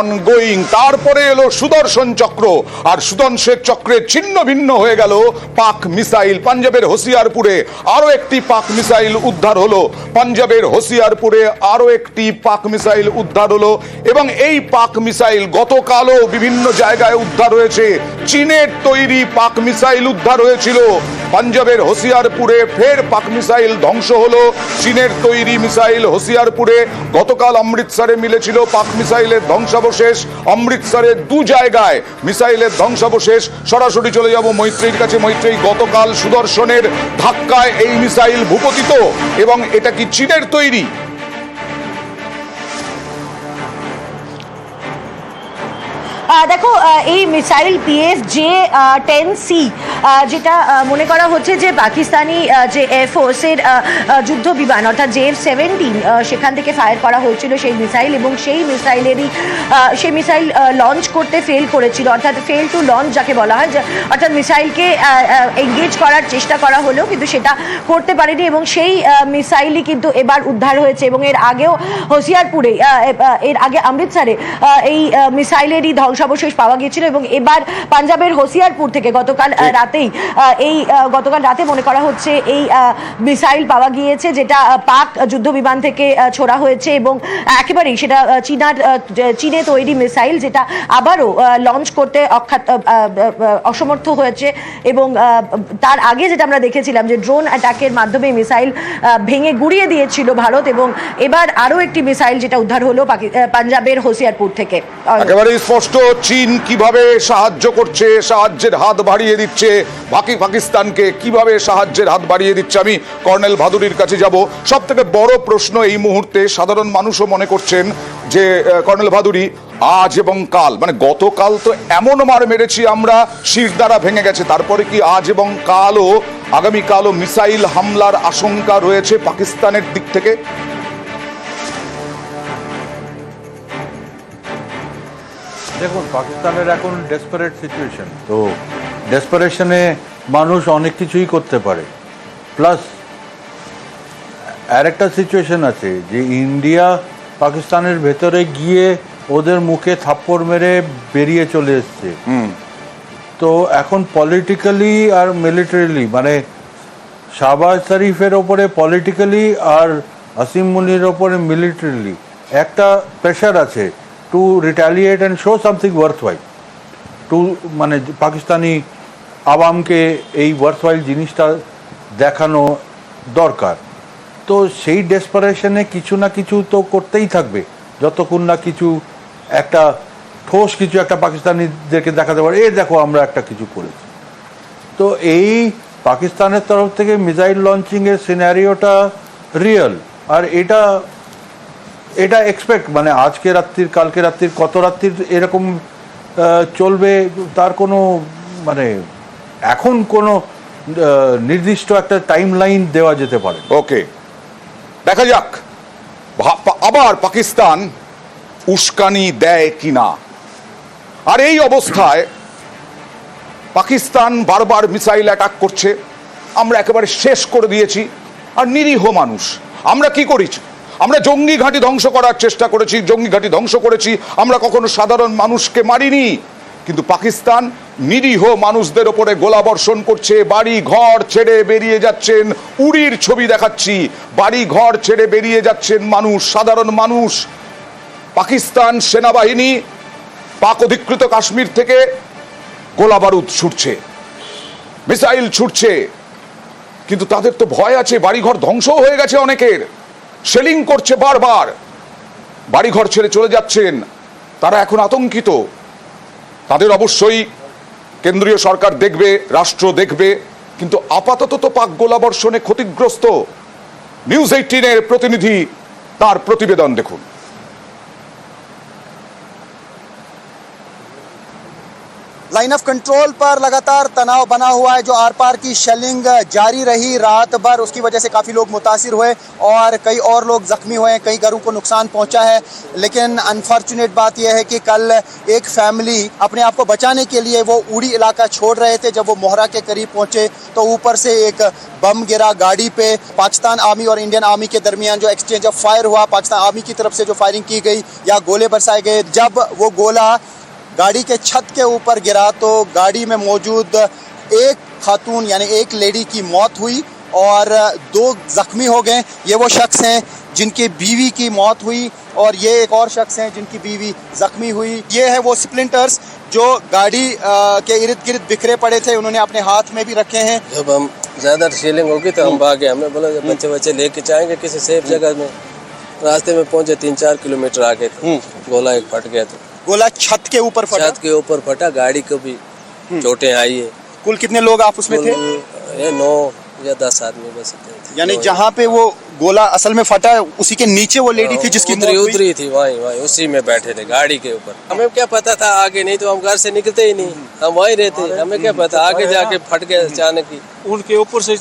Ongoing তারপরে এলো সুদর্শন চক্র, আর সুদর্শন চক্রের ছিন্ন ভিন্ন হয়ে গেল পাক মিসাইল পাঞ্জাবের হোসিয়ারপুরে আরও একটি পাক মিসাইল উদ্ধার হলো। পাঞ্জাবের হোসিয়ারপুরে আরও একটি পাক মিসাইল উদ্ধার হলো এবং এই পাক মিসাইল গতকালও বিভিন্ন জায়গায় উদ্ধার হয়েছে। চীনের তৈরি পাক মিসাইল উদ্ধার হয়েছিল। পাঞ্জাবের হোসিয়ারপুরে ফের পাক মিসাইল ধ্বংস হলো। চীনের তৈরি মিসাইল হোসিয়ারপুরে গতকাল অমৃতসরে মিলেছিল পাক মিসাইলের ধ্বংসাবশেষ। অমৃতসরে দু জায়গায় মিসাইলের ধ্বংসাবশেষ। সরাসরি চলে যাব মৈত্রীর কাছে। মৈত্রী, গতকাল সুদর্শনের ধাক্কায় এই মিসাইল ভূপতিত। এবং এটা কি চীনের তৈরি? দেখো এই missile PF J ten C যেটা মনে করা হচ্ছে যে পাকিস্তানি যে এয়ারফোর্সের যুদ্ধ বিমান, অর্থাৎ জে এফ সেভেন্টিন সেখান থেকে ফায়ার করা হয়েছিল সেই মিসাইল এবং সেই মিসাইলেরই সেই মিসাইল লঞ্চ করতে ফেল করেছিল। অর্থাৎ ফেল টু লঞ্চ যাকে বলা হয় অর্থাৎ মিসাইলকে এঙ্গেজ করার চেষ্টা করা হলেও কিন্তু সেটা করতে পারেনি এবং সেই মিসাইলই কিন্তু এবার উদ্ধার হয়েছে এবং এর আগেও হোসিয়ারপুরে এর আগে অমৃতসরে এই মিসাইলেরই ধ্বংসাবশেষ পাওয়া গিয়েছিল এবং এবার পাঞ্জাবের হোসিয়ারপুর থেকে গতকাল রাতেই এই গতকাল রাতে মনে করা হচ্ছে এই মিসাইল পাওয়া গিয়েছে যেটা পাক যুদ্ধ বিমান থেকে ছোড়া হয়েছে এবং একেবারেই সেটা চীনার চীনে তৈরি মিসাইল যেটা আবারও লঞ্চ করতে আহ, অসমর্থ হয়েছে এবং তার আগে যেটা আমরা দেখেছিলাম যে ড্রোন অ্যাটাকের মাধ্যমে মিসাইল ভেঙে গুড়িয়ে দিয়েছিল ভারত এবং এবার আরও একটি মিসাইল যেটা উদ্ধার হলো পাঞ্জাবের হোসিয়ারপুর থেকে। আহ, একেবারে স্পষ্ট চীন কীভাবে সাহায্য করছে, সাহায্যের হাত বাড়িয়ে দিচ্ছে, বাকি পাকিস্তানকে কীভাবে সাহায্যের হাত বাড়িয়ে দিচ্ছে, আমি কর্নেল ভাদুরীর কাছে যাব। সব থেকে বড় প্রশ্ন এই মুহূর্তে সাধারণ মানুষও মনে করছেন যে কর্নেল ভাদুরী, আজ এবং কাল মানে গতকাল তো এমন মার মেরেছি আমরা, শির দ্বারা ভেঙে গেছে। তারপরে কি আজ এবং কালও, আগামীকালও মিসাইল হামলার আশঙ্কা রয়েছে পাকিস্তানের দিক থেকে? দেখুন পাকিস্তানের এখন ডেসপারেট সিচুয়েশন তো ডেসপারেশনে মানুষ অনেক কিছুই করতে পারে। প্লাস আর একটা সিচুয়েশন আছে যে ইন্ডিয়া পাকিস্তানের ভেতরে গিয়ে ওদের মুখে থাপ্পড় মেরে বেরিয়ে চলে এসছে। তো এখন পলিটিক্যালি আর মিলিটারিলি মানে শাহবাজ শরীফের ওপরে পলিটিক্যালি আর আসিম মুনির ওপরে মিলিটারিলি একটা প্রেশার আছে। To retaliate and show something worthwhile to মানে পাকিস্তানি আওয়ামকে এই ওয়ার্থ ওয়াইল জিনিসটা দেখানো দরকার। তো সেই ডেসপারেশনে কিছু না কিছু তো করতেই থাকবে। যতক্ষণ না কিছু একটা ঠোস, কিছু একটা পাকিস্তানিদেরকে দেখাতে পারে, এ দেখো, আমরা একটা কিছু করেছি। তো এই পাকিস্তানের তরফ থেকে মিসাইল লঞ্চিংয়ের সিনারিওটা রিয়েল আর এটা এটা এক্সপেক্ট মানে আজকে রাত্রির, কালকে রাত্রির, কত রাত্রির এরকম চলবে, তার কোনো মানে এখন কোনো নির্দিষ্ট একটা টাইম লাইন দেওয়া যেতে পারে। ওকে দেখা যাক। আবার পাকিস্তান উস্কানি দেয় কি না আর এই অবস্থায় পাকিস্তান বারবার মিসাইল অ্যাটাক করছে। আমরা একেবারে শেষ করে দিয়েছি। আর নিরীহ মানুষ, আমরা কি করেছি আমরা জঙ্গি ঘাঁটি ধ্বংস করার চেষ্টা করেছি, জঙ্গি ঘাঁটি ধ্বংস করেছি। আমরা কখনো সাধারণ মানুষকে মারিনি। কিন্তু পাকিস্তান নিরীহ মানুষদের ওপরে গোলাবর্ষণ করছে বাড়ি ঘর ছেড়ে বেরিয়ে যাচ্ছেন, উড়ির ছবি দেখাচ্ছি। বাড়ি ঘর ছেড়ে বেরিয়ে যাচ্ছেন মানুষ, সাধারণ মানুষ। পাকিস্তান সেনাবাহিনী পাক অধিকৃত কাশ্মীর থেকে গোলা বারুদ ছুটছে, মিসাইল ছুটছে। কিন্তু তাদের তো ভয় আছে, বাড়িঘর ধ্বংস হয়ে গেছে অনেকের। সেলিং করছে বারবার। বাড়িঘর ছেড়ে চলে যাচ্ছেন। তারা এখন আতঙ্কিত। তাদের অবশ্যই কেন্দ্রীয় সরকার দেখবে, রাষ্ট্র দেখবে, কিন্তু আপাতত তো পাক গোলাবর্ষণে ক্ষতিগ্রস্ত। নিউজ এইটিনের প্রতিনিধি তার প্রতিবেদন দেখুন। लाइन ऑफ़ कंट्रोल पर लगातार तनाव बना हुआ है, जो आर पार की शेलिंग जारी रही रात भर। उसकी वजह से काफ़ी लोग मुतासर हुए और कई और लोग ज़ख्मी हुए हैं, कई घरों को नुकसान पहुँचा है। लेकिन अनफॉर्चुनेट बात यह है कि कल एक फैमिली अपने आप को बचाने के लिए वो उड़ी इलाका छोड़ रहे थे। जब वो मोहरा के करीब पहुँचे तो ऊपर से एक बम गिरा गाड़ी पे। पाकिस्तान आर्मी और इंडियन आर्मी के दरमियान जो एक्सचेंज ऑफ़ फायर हुआ, पाकिस्तान आर्मी की तरफ़ से जो फायरिंग की गई या गोले बरसाए गए, जब वो गोला गाड़ी के छत के ऊपर गिरा तो गाड़ी में मौजूद एक खातून यानी एक लेडी की मौत हुई और दो जख्मी हो गए। ये वो शख्स हैं जिनकी बीवी की मौत हुई और ये एक और शख्स हैं जिनकी बीवी जख्मी हुई। ये है वो स्प्लिंटर्स जो गाड़ी अ, के इर्द गिर्द बिखरे पड़े थे। उन्होंने अपने हाथ में भी रखे हैं। जब हम ज़्यादा शेलिंग होगी तो हम भागे। हमने बोला जब बच्चे बच्चे लेके जाएँगे किसी सेफ़ जगह में रास्ते में पहुँचे तीन चार किलोमीटर आगे गोला एक फट गया था गोला छत के ऊपर फटा? छत के ऊपर फटा गाड़ी को भी चोटें आई है। कुल कितने लोग आप उसमें थे? कुल ये नौ या दस आदमी बस थे। यानी जहाँ पे वो गोला असल में फटा उसी के नीचे वो लेडी थी जिसकी उतरी उतरी थी वहीं वहीं उसी में बैठे थे गाड़ी के ऊपर। हमें क्या पता था आगे नहीं तो हम घर से निकलते ही नहीं। हम वहीं रहते हमें क्या पता आगे जाके फट गए अचानक ही। उनके ऊपर से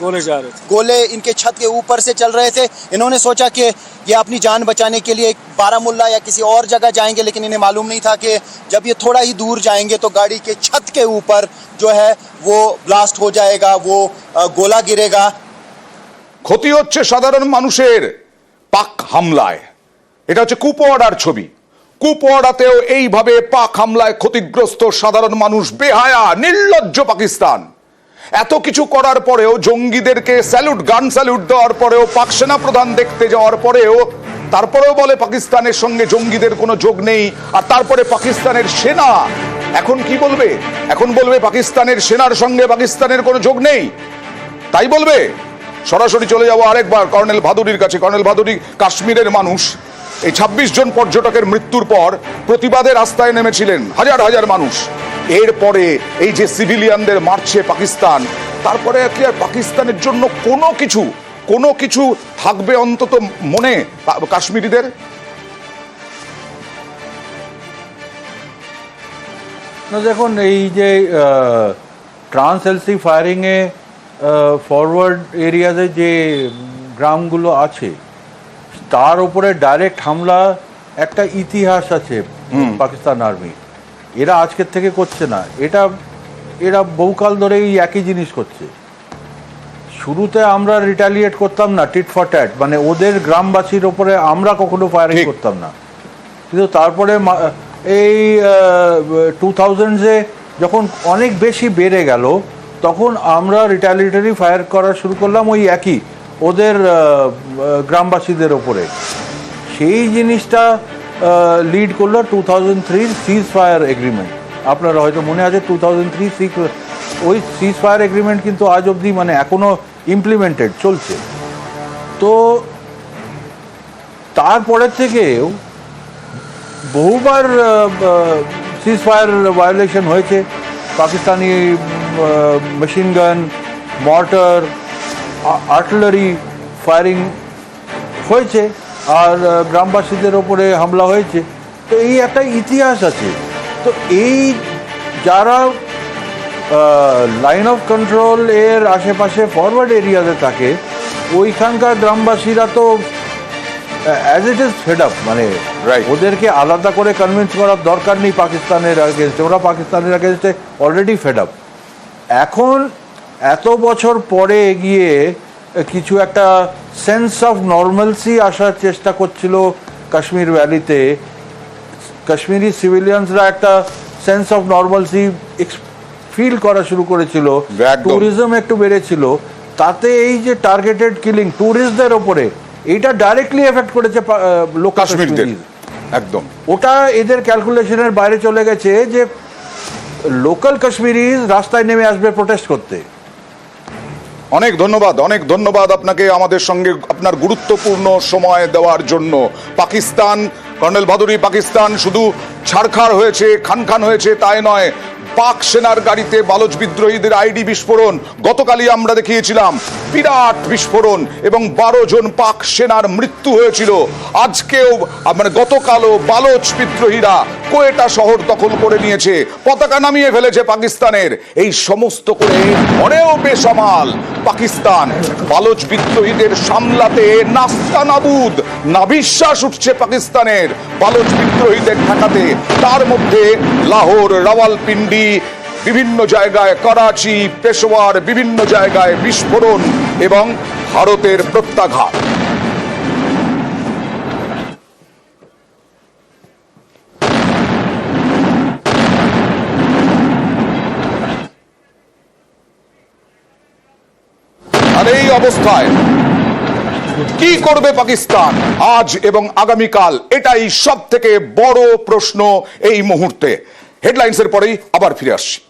गोले जा रहे थे गोले इनके छत के ऊपर से चल रहे थे इन्होंने सोचा कि ये अपनी जान बचाने के लिए बारामुल्ला या किसी और जगह जाएंगे लेकिन इन्हें मालूम नहीं था कि जब ये थोड़ा ही दूर जाएंगे तो गाड़ी के छत के ऊपर जो है वो ब्लास्ट हो जाएगा वो अ, गोला गिरेगा ক্ষতি হচ্ছে সাধারণ মানুষের পাক হামলায় এটা হচ্ছে কুপওয়াড়ার ছবি কুপওয়াড়াতেও এইভাবে পাক হামলায় ক্ষতিগ্রস্ত সাধারণ মানুষ বেহায়া নির্লজ্জ পাকিস্তান এত কিছু করার পরেও জঙ্গিদেরকে স্যালুট, গান স্যালুট দেওয়ার পরেও পাক সেনা প্রধান দেখতে যাওয়ার পরেও তারপরেও বলে পাকিস্তানের সঙ্গে জঙ্গিদের কোনো যোগ নেই, আর তারপরে পাকিস্তানের সেনা। এখন কি বলবে? এখন বলবে পাকিস্তানের সেনার সঙ্গে পাকিস্তানের কোনো যোগ নেই? তাই বলবে? সরাসরি চলে যাব আরেকবার, কর্নেল ভাদুরীর কাছে। কর্নেল ভাদুরী কাশ্মীরের মানুষ। এই ২৬ জন পর্যটকের মৃত্যুর পর প্রতিবাদে রাস্তায় নেমেছিলেন হাজার হাজার মানুষ। এরপরে এই যে সিভিলিয়ানদের মারছে পাকিস্তান তারপরে কি আর পাকিস্তানের জন্য কোনো কিছু কোনো কিছু থাকবে অন্তত মনে কাশ্মীরিদের? না দেখুন এই যে ট্রান্স এলসি ফায়ারিংয়ে ফরওয়ার্ড এরিয়াতে যে গ্রামগুলো আছে তার উপরে ডাইরেক্ট হামলা একটা ইতিহাস আছে পাকিস্তান আর্মি এরা আজকের থেকে করছে না। এটা এরা বহুকাল ধরে এই একই জিনিস করছে। শুরুতে আমরা রিটালিয়েট করতাম না টিট ফর ট্যাট মানে ওদের গ্রামবাসীর ওপরে আমরা কখনো ফায়ারিং করতাম না। কিন্তু তারপরে এই টু থাউজেন্ডসে যখন অনেক বেশি বেড়ে গেল তখন আমরা রিটালিটারি ফায়ার করা শুরু করলাম ওই একই ওদের গ্রামবাসীদের ওপরে। সেই জিনিসটা লিড করল টু থাউজেন্ড থ্রির সিজ ফায়ার এগ্রিমেন্ট আপনারা হয়তো মনে আছে টু থাউজেন্ড থ্রি সিক্স ওই সিজ ফায়ার এগ্রিমেন্ট কিন্তু আজ অবধি মানে এখনও ইমপ্লিমেন্টেড চলছে। তো তারপরের থেকেও বহুবার সিজ ফায়ার ভায়োলেশন হয়েছে। Pakistani machine gun mortar artillery firing হয়েছে। আর গ্রামবাসীদের ওপরে হামলা হয়েছে। তো এই একটা ইতিহাস আছে। তো এই যারা লাইন অফ কন্ট্রোল এর আশেপাশে ফরওয়ার্ড এরিয়াতে থাকে ওইখানকার গ্রামবাসীরা তো as it is fed up মানে. ওদেরকে আলাদা করে কনভিন্স করার দরকার নেই পাকিস্তানের আগেনস্টে ওরা পাকিস্তানের আগেনস্টে অলরেডি ফেড আপ এখন এত বছর পরে গিয়ে কিছু একটা সেন্স অফ নর্মালসি আসার চেষ্টা করছিল কাশ্মীর ভ্যালিতে কাশ্মীরি সিভিলিয়ানসরা একটা সেন্স অফ নর্মালসি ফিল করা শুরু করেছিল। ট্যুরিজম একটু বেড়েছিল। তাতে এই যে টার্গেটেড কিলিং ট্যুরিস্টদের ওপরে এইটা ডাইরেক্টলি এফেক্ট করেছে কাশ্মীরদের। একদম। ওটা এদের ক্যালকুলেশনের বাইরে চলে গেছে যে লোকাল কাশ্মীরি রাস্তায় নেমে আসবে প্রোটেস্ট করতে। অনেক ধন্যবাদ অনেক ধন্যবাদ আপনাকে আমাদের সঙ্গে আপনার গুরুত্বপূর্ণ সময় দেওয়ার জন্য। পাকিস্তান, কর্নেল ভাদুরী, পাকিস্তান, শুধু ছাড়খাড় হয়েছে খান খান হয়েছে, তাই নয়। পাক সেনার গাড়িতে বালচ বিদ্রোহীদের আইডি বিস্ফোরণ, গতকালই আমরা দেখিয়েছিলাম। বিরাট বিস্ফোরণ এবং বারো জন পাক সেনার মৃত্যু হয়েছিল। আজকেও মানে গতকালও বালচ বিদ্রোহীরা কোয়েটা শহর দখল করে নিয়েছে, পতাকা নামিয়ে ফেলেছে পাকিস্তানের। এই সমস্ত করে অনেও বেসামাল পাকিস্তান। বালচ বিদ্রোহীদের সামলাতে নাস্তা নাবুদ না বিশ্বাস উঠছে পাকিস্তানের। বালচ বিদ্রোহীদের ঠেকাতে তার মধ্যে লাহোর রাওয়ালপিন্ডি, বিভিন্ন জায়গায় করাচি, পেশোয়ার, বিভিন্ন জায়গায় বিস্ফোরণ এবং ভারতের প্রত্যাঘাত। আর এই অবস্থায় কি করবে পাকিস্তান আজ এবং আগামীকাল? এটাই সব থেকে বড় প্রশ্ন এই মুহূর্তে। হেডলাইন্সের পরেই আবার ফিরে আসছি।